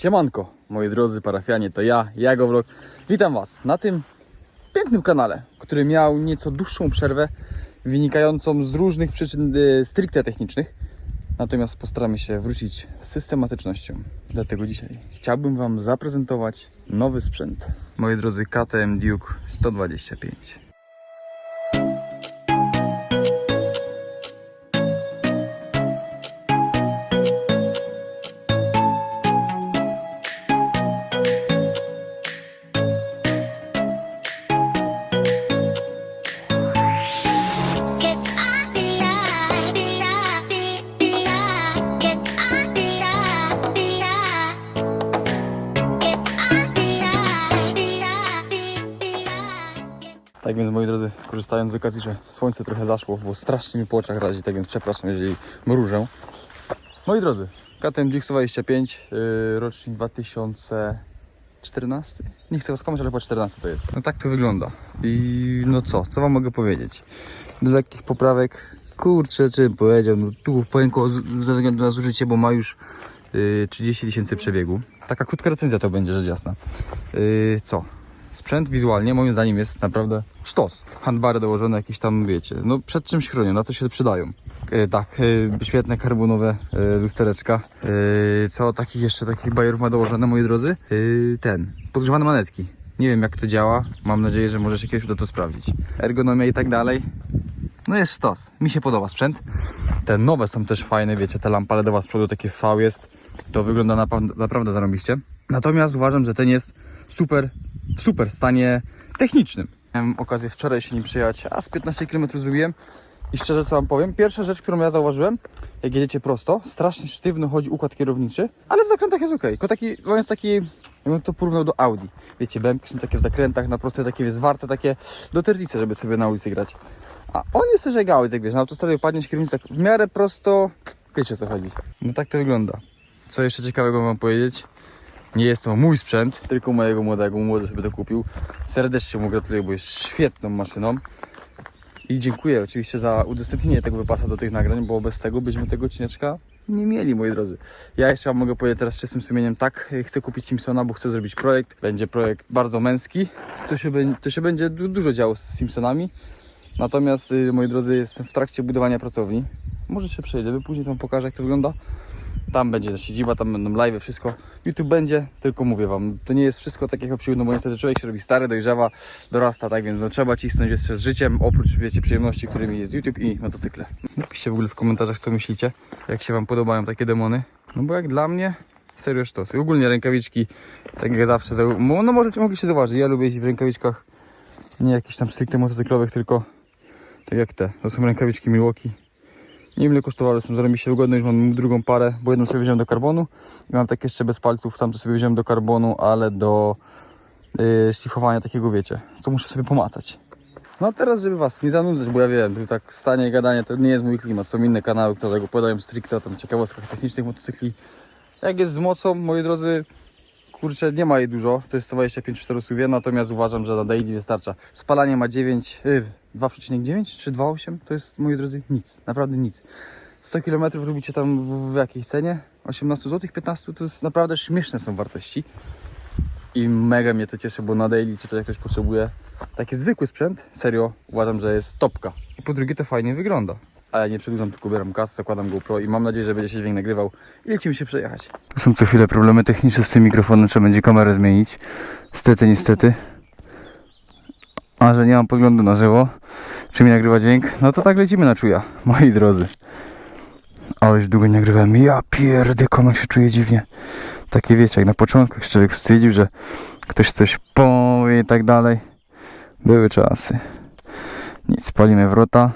Siemanko, moi drodzy parafianie, to ja, Jago Witam Was na tym pięknym kanale, który miał nieco dłuższą przerwę wynikającą z różnych przyczyn e, stricte technicznych. Natomiast postaramy się wrócić z systematycznością. Dlatego dzisiaj chciałbym Wam zaprezentować nowy sprzęt. Moi drodzy, KTM Duke 125. Tak więc moi drodzy, korzystając z okazji, że słońce trochę zaszło, bo strasznie mi po oczach razi, tak więc przepraszam, jeżeli mrużę. Moi drodzy, KTM Duke 125, yy, rocznik 2014? Nie chcę was kłamać, ale po 14 to jest. No tak to wygląda. I no co, co wam mogę powiedzieć? Do lekkich poprawek, kurczę, czym powiedział, no tu pojęko ze względu na zużycie, bo ma już yy, 30 tysięcy przebiegu. Taka krótka recenzja to będzie, rzecz jasna. Yy, co? Sprzęt wizualnie moim zdaniem jest naprawdę sztos. Handbary dołożone jakieś tam, wiecie, no przed czymś chronią, na co się przydają. E, tak, e, świetne karbonowe e, lustereczka. E, co takich jeszcze takich bajerów ma dołożone, moi drodzy? Ten, podgrzewane manetki. Nie wiem jak to działa, mam nadzieję, że może się kiedyś uda to sprawdzić. Ergonomia i tak dalej. No jest sztos, mi się podoba sprzęt. Te nowe są też fajne, wiecie, te lampy LEDowa z przodu, takie V jest. To wygląda napa- naprawdę zarobiście. Natomiast uważam, że ten jest super, w super stanie technicznym. Miałem okazję wczoraj się nim przejechać, a z 15 km zrobiłem. I szczerze co wam powiem, pierwsza rzecz, którą ja zauważyłem, jak jedziecie prosto, strasznie sztywno chodzi układ kierowniczy, ale w zakrętach jest ok. Tylko taki, on jest taki, jakbym to porównał do Audi. Wiecie, bębki są takie w zakrętach, na proste takie zwarte, takie do terdicy, żeby sobie na ulicy grać. A on jest też jak Audi, tak wiesz, na autostradzie padniesz kierownica w miarę prosto, wiecie o co chodzi. No tak to wygląda. Co jeszcze ciekawego wam powiedzieć? Nie jest to mój sprzęt, tylko mojego młodego. Młody sobie to kupił. Serdecznie mu gratuluję, bo jest świetną maszyną. I dziękuję oczywiście za udostępnienie tego wypasa do tych nagrań, bo bez tego byśmy tego odcineczka nie mieli, moi drodzy. Ja jeszcze mogę powiedzieć teraz czystym sumieniem, tak, chcę kupić Simpsona, bo chcę zrobić projekt. Będzie projekt bardzo męski. To się, to się będzie du- dużo działo z Simpsonami. Natomiast, y, moi drodzy, jestem w trakcie budowania pracowni. Może się przejdziemy, później wam pokażę, jak to wygląda. Tam będzie siedziba, tam będą live, wszystko. YouTube będzie, tylko mówię wam, to nie jest wszystko tak jak bo niestety człowiek się robi stary, dojrzewa, dorasta, tak więc no, trzeba cisnąć jeszcze z życiem, oprócz wiecie przyjemności, którymi jest YouTube i motocykle. Napiszcie w ogóle w komentarzach, co myślicie, jak się wam podobają takie demony. No bo jak dla mnie, serio sztos. Ogólnie rękawiczki, tak jak zawsze, no możecie mogliście zauważyć, ja lubię jeździć w rękawiczkach, nie jakichś tam stricte motocyklowych, tylko tak jak te, to są rękawiczki Milwaukee. Nie wiem ile kosztowały, są zarobiście wygodne, już mam drugą parę, bo jedną sobie wziąłem do karbonu i mam takie jeszcze bez palców, tam to sobie wziąłem do karbonu, ale do yy, szlifowania takiego wiecie, co muszę sobie pomacać. No teraz, żeby was nie zanudzać, bo ja wiem, tu tak stanie i gadanie to nie jest mój klimat, są inne kanały, które podają stricte o tam ciekawostkach technicznych motocykli. Jak jest z mocą, moi drodzy, kurczę, nie ma jej dużo, to jest 125 czterosów, natomiast uważam, że na daily wystarcza. Spalanie ma 9, y, 2,9 czy 2,8, to jest, moi drodzy, nic, naprawdę nic. 100 km robicie tam w, w jakiej cenie? 18 zł, 15 to jest naprawdę śmieszne są wartości. I mega mnie to cieszy, bo na daily czy to jak ktoś potrzebuje taki zwykły sprzęt, serio uważam, że jest topka. I po drugie to fajnie wygląda. Ale nie przedłużam, tylko bieram kasę, zakładam GoPro i mam nadzieję, że będzie się dźwięk nagrywał i lecimy się przejechać. Są co chwilę problemy techniczne z tym mikrofonem, trzeba będzie kamerę zmienić. Niestety, niestety. A że nie mam podglądu na żywo, czy mi nagrywa dźwięk, no to tak lecimy na czuja, moi drodzy. Ale już długo nie nagrywałem. Ja pierdykam, jak się czuję dziwnie. Takie wiecie, jak na początku się człowiek wstydził, że ktoś coś powie i tak dalej. Były czasy. Nic, palimy wrota.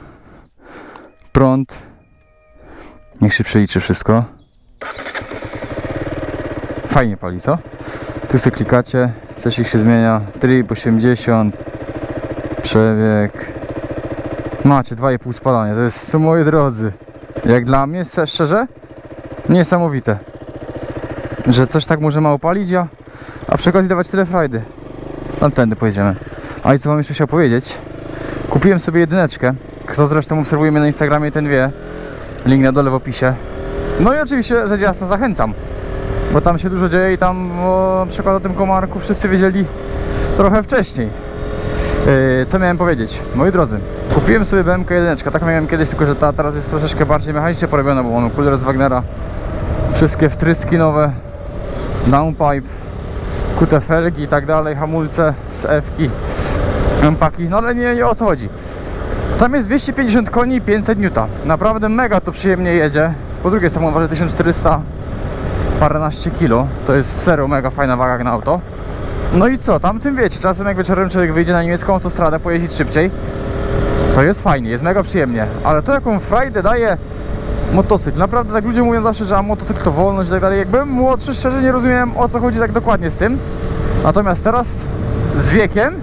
Prąd. Niech się przeliczy wszystko. Fajnie pali, co? Tu sobie klikacie, coś ich się zmienia. Tryb 80. Przebieg. Macie 2,5 spalania, to jest moi drodzy. Jak dla mnie, szczerze, niesamowite. Że coś tak może mało palić, a, a przy okazji dawać tyle frajdy. Tamtędy pojedziemy. A i co wam jeszcze chciał powiedzieć? Kupiłem sobie jedyneczkę. Kto zresztą obserwuje mnie na Instagramie, ten wie. Link na dole w opisie. No i oczywiście, rzecz jasna, zachęcam Bo tam się dużo dzieje i tam o, na przykład o tym komarku wszyscy wiedzieli trochę wcześniej. Yy, co miałem powiedzieć? Moi drodzy, kupiłem sobie BMK 1, tak miałem kiedyś, tylko że ta teraz jest troszeczkę bardziej mechanicznie porobiona, bo mam kuler z Wagnera, wszystkie wtryski nowe, downpipe, kute felgi i tak dalej, hamulce z F-ki, empaki, no ale nie, nie o to chodzi. Tam jest 250 koni i 500 Newta. Naprawdę mega to przyjemnie jedzie. Po drugie samochód waży 1400 paręnaście kilo. To jest serio mega fajna waga na auto. No i co, tam tym wiecie, czasem jak wieczorem człowiek wyjdzie na niemiecką autostradę, pojeździć szybciej, to jest fajnie, jest mega przyjemnie. Ale to jaką frajdę daje motocykl. Naprawdę tak ludzie mówią zawsze, że a motocykl to wolność i tak dalej. Jak byłem młodszy, szczerze nie rozumiałem o co chodzi tak dokładnie z tym. Natomiast teraz z wiekiem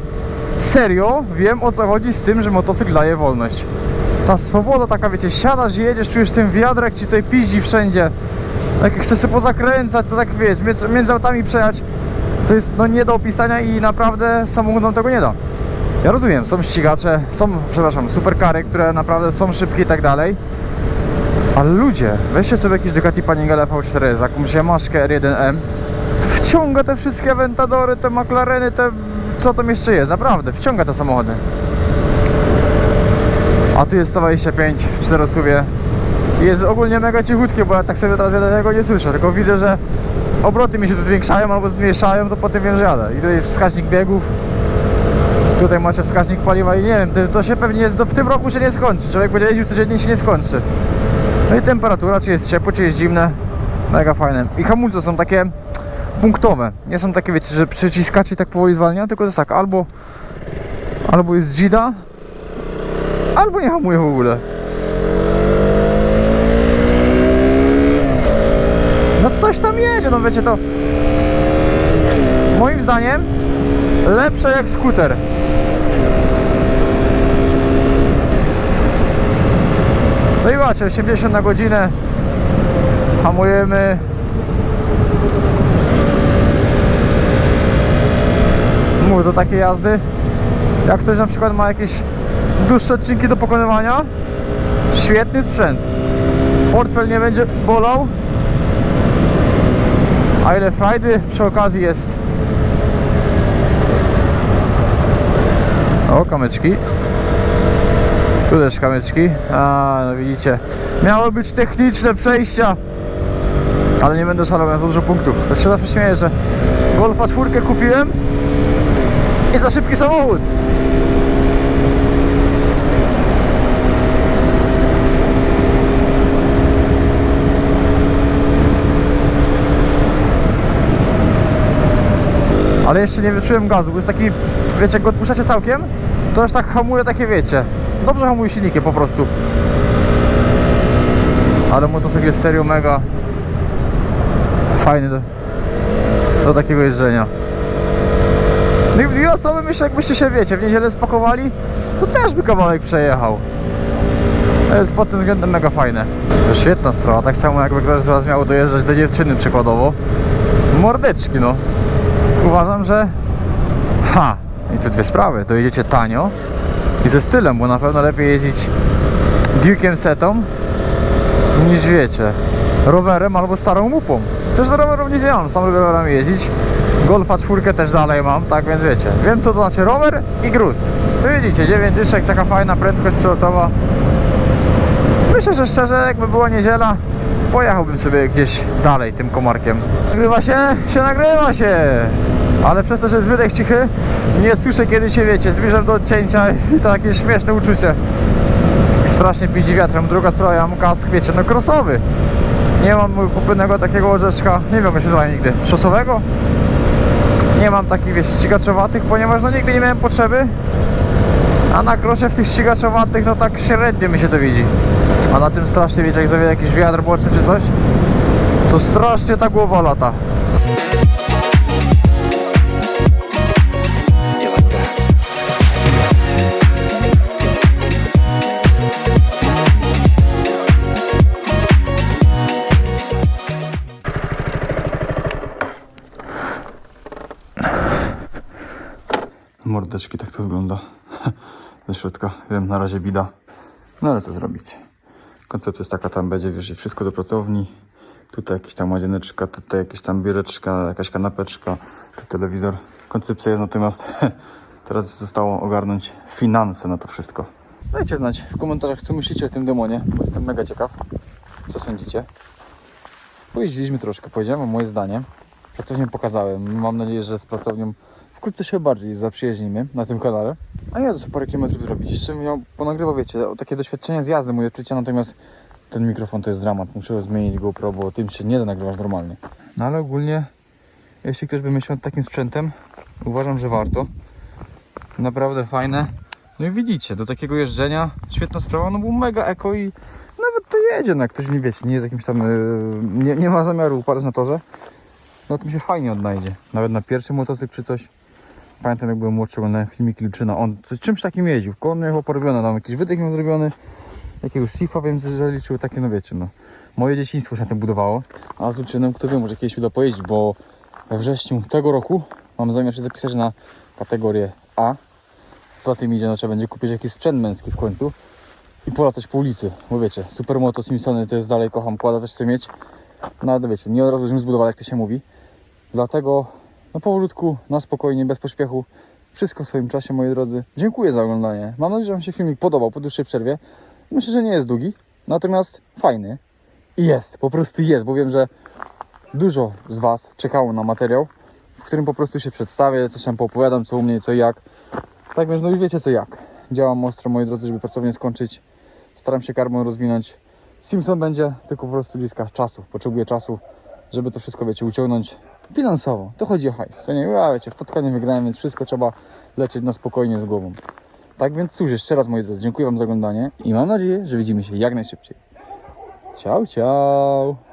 serio wiem o co chodzi z tym, że motocykl daje wolność. Ta swoboda taka, wiecie, siadasz jedziesz, czujesz ten wiatr, jak ci tutaj piździ wszędzie. Jak chcesz sobie pozakręcać, to tak wiesz, między autami przejechać, to jest no nie do opisania i naprawdę samochód tego nie da. Ja rozumiem, są ścigacze, są, przepraszam, superkary, które naprawdę są szybkie i tak dalej. Ale ludzie, weźcie sobie jakiś Ducati Panigale V4, jakąś Yamaszkę R1M, to wciąga te wszystkie Ventadory, te McLareny, te... co tam jeszcze jest, naprawdę, wciąga te samochody. A tu jest 125 w czterosuwie. Jest ogólnie mega cichutkie, bo ja tak sobie teraz jadę, tego nie słyszę, tylko widzę, że obroty mi się tu zwiększają albo zmniejszają, to potem wiem, że jadę. I tutaj wskaźnik biegów, tutaj macie wskaźnik paliwa i nie wiem, to- się pewnie jest, w tym roku się nie skończy. Człowiek będzie jeździł codziennie się nie skończy. No i temperatura, czy jest ciepło, czy jest zimne. Mega fajne. I hamulce są takie punktowe. Nie są takie, wiecie, że przyciskacie i tak powoli zwalnia, tylko to jest tak, albo albo jest dzida, albo nie hamuje w ogóle. No coś tam jedzie, no wiecie to. Moim zdaniem lepsze jak skuter. No i macie 80 na godzinę. Hamujemy. Mówię do takiej jazdy. Jak ktoś na przykład ma jakieś dłuższe odcinki do pokonywania, świetny sprzęt. Portfel nie będzie bolał. A ile frajdy przy okazji jest. O, kamyczki. Tu też kamyczki. A, no widzicie. Miały być techniczne przejścia. Ale nie będę szalał, za dużo punktów. To się zawsze śmieję, że Golfa czwórkę kupiłem i za szybki samochód. Ale jeszcze nie wyczułem gazu, bo jest taki, wiecie, jak go odpuszczacie całkiem, to już tak hamuje takie, wiecie, dobrze hamuje silnikiem po prostu. Ale motocykl jest serio mega fajny do, do takiego jeżdżenia. No i w dwie osoby myślę, jakbyście się, wiecie, w niedzielę spakowali, to też by kawałek przejechał. To jest pod tym względem mega fajne. Świetna sprawa, tak samo jakby ktoś z Was miał dojeżdżać do dziewczyny przykładowo. Mordeczki, no. Uważam, że... Ha! I tu dwie sprawy. Dojedziecie tanio i ze stylem, bo na pewno lepiej jeździć Duke'em setą niż wiecie, rowerem albo starą mupą. Rowerów nic nie mam, sam lubię rowerem jeździć. Golfa czwórkę też dalej mam, tak więc wiecie. Wiem co to znaczy rower i gruz. Wy widzicie, 9 dyszek, taka fajna prędkość przelotowa. Myślę, że szczerze, jakby była niedziela, pojechałbym sobie gdzieś dalej tym komarkiem. Nagrywa się? Się nagrywa się! Ale przez to, że jest wydech cichy, nie słyszę kiedy się, wiecie, zbliżam do odcięcia i to takie śmieszne uczucie. Strasznie piździ wiatrem. Druga sprawa, ja mam kask, wiecie, no crossowy. Nie mam kupionego takiego łożeczka, nie wiem jak się nazywa nigdy, szosowego. Nie mam takich, wiecie, ścigaczowatych, ponieważ no nigdy nie miałem potrzeby. A na krosie w tych ścigaczowatych, no tak średnio mi się to widzi. A na tym strasznie, wiecie, jak zawieje jakiś wiatr boczny czy coś, to strasznie ta głowa lata. Mordeczki, tak to wygląda ze środka. Wiem, na razie bida. No ale co zrobić? Koncept jest taka, tam będzie wiesz, wszystko do pracowni, Tutaj jakieś tam łazieneczka, tutaj jakieś tam biureczka, jakaś kanapeczka, tu telewizor. Koncepcja jest natomiast teraz zostało ogarnąć finanse na to wszystko. Dajcie znać w komentarzach, co myślicie o tym demonie, bo jestem mega ciekaw. Co sądzicie? Pojeździliśmy troszkę, powiedziałem moje zdanie. Pracownię pokazałem. Mam nadzieję, że z pracownią wkrótce się bardziej zaprzyjaźnimy na tym kanale. A ja sobie parę kilometrów zrobić. Jeszcze miał ponagrywał, wiecie, takie doświadczenia z jazdy, moje odczucia, natomiast ten mikrofon to jest dramat. Muszę zmienić GoPro, bo tym się nie da nagrywać normalnie. No ale ogólnie, jeśli ktoś by myślał takim sprzętem, uważam, że warto. Naprawdę fajne. No i widzicie, do takiego jeżdżenia świetna sprawa, no był mega eko i nawet to jedzie, no jak ktoś nie wiecie, nie jest jakimś tam, yy, nie, nie ma zamiaru upadać na torze, no to mi się fajnie odnajdzie. Nawet na pierwszy motocykl czy coś. Pamiętam jak byłem młodszy, oglądałem filmiki Luczyna, on coś, czymś takim jeździł, koło mnie chyba tam jakiś wydech miał zrobiony, jakiegoś shifa wiem, że liczył, takie no wiecie, no. Moje dzieciństwo się na tym budowało, a z Luczynem kto wie, może kiedyś uda pojeździć, bo we wrześniu tego roku mam zamiar się zapisać na kategorię A. Co za tym idzie, no trzeba będzie kupić jakiś sprzęt męski w końcu i polatać po ulicy, bo wiecie, Supermoto Simpsony to jest dalej, kocham, kłada też chcę mieć, no ale wiecie, nie od razu żebym zbudował, jak to się mówi, dlatego no powolutku, na spokojnie, bez pośpiechu, wszystko w swoim czasie, moi drodzy. Dziękuję za oglądanie. Mam nadzieję, że Wam się filmik podobał po dłuższej przerwie. Myślę, że nie jest długi, natomiast fajny. I jest, po prostu jest, bo wiem, że dużo z Was czekało na materiał, w którym po prostu się przedstawię, coś tam poopowiadam, co u mnie, co i jak. Tak więc no już wiecie co jak. Działam ostro, moi drodzy, żeby pracownię skończyć. Staram się karmę rozwinąć. Simpson będzie, tylko po prostu bliska czasu. Potrzebuję czasu, żeby to wszystko, wiecie, uciągnąć finansowo. To chodzi o hajs. Co nie, ja, wiecie, w totka nie wygrałem, więc wszystko trzeba lecieć na spokojnie z głową. Tak więc cóż, jeszcze raz moi drodzy, dziękuję Wam za oglądanie i mam nadzieję, że widzimy się jak najszybciej. Ciao, ciao!